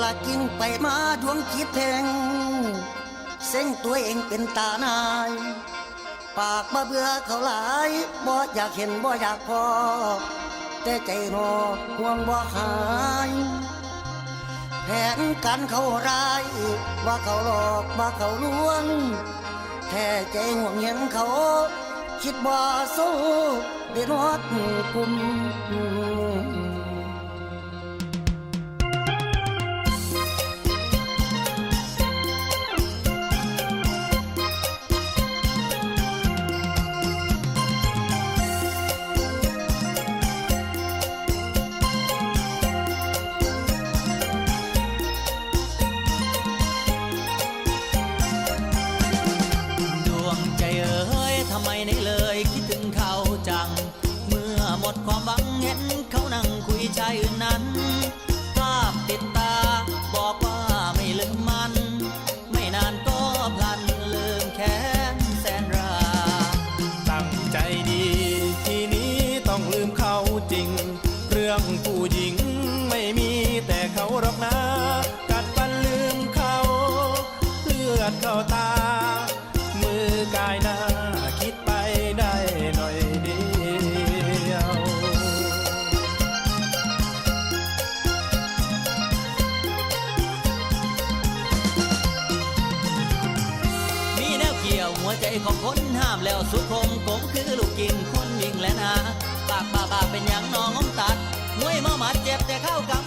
ละกิ้งไปมาดวงจิตแทงเส้นตัวเองเป็นตานาย ปากมาเบื่อเขาหลายบ่อยากเห็นบ่อยากพอ แต่ใจนอห่วงบ่หายแผนการเขาร้ายว่าเขาหลอกว่าเขาลวง แท้ใจห่วงเห็นเขา คิดว่สู้เดือดร้อนกุม ชายอื่นนั้น ภาพติดตาบอกว่าไม่ลืมมัน ไม่นานก็พลันลืมแค้นแสนรา ตั้งใจดีทีนี้ต้องลืมเขาจริง เรื่องผู้หญิงไม่มีแต่เขาหรอกนะ กัดฟันลืมเขา เลือดเข้าตา หัวใจของคนห้ามแล้วสุดคมกงคือลูกกินคนมิงและนาปากบ้าบาเป็นอย่างน้องอมตัดมวยมาหมัดเจ็บแต่เข้ากำ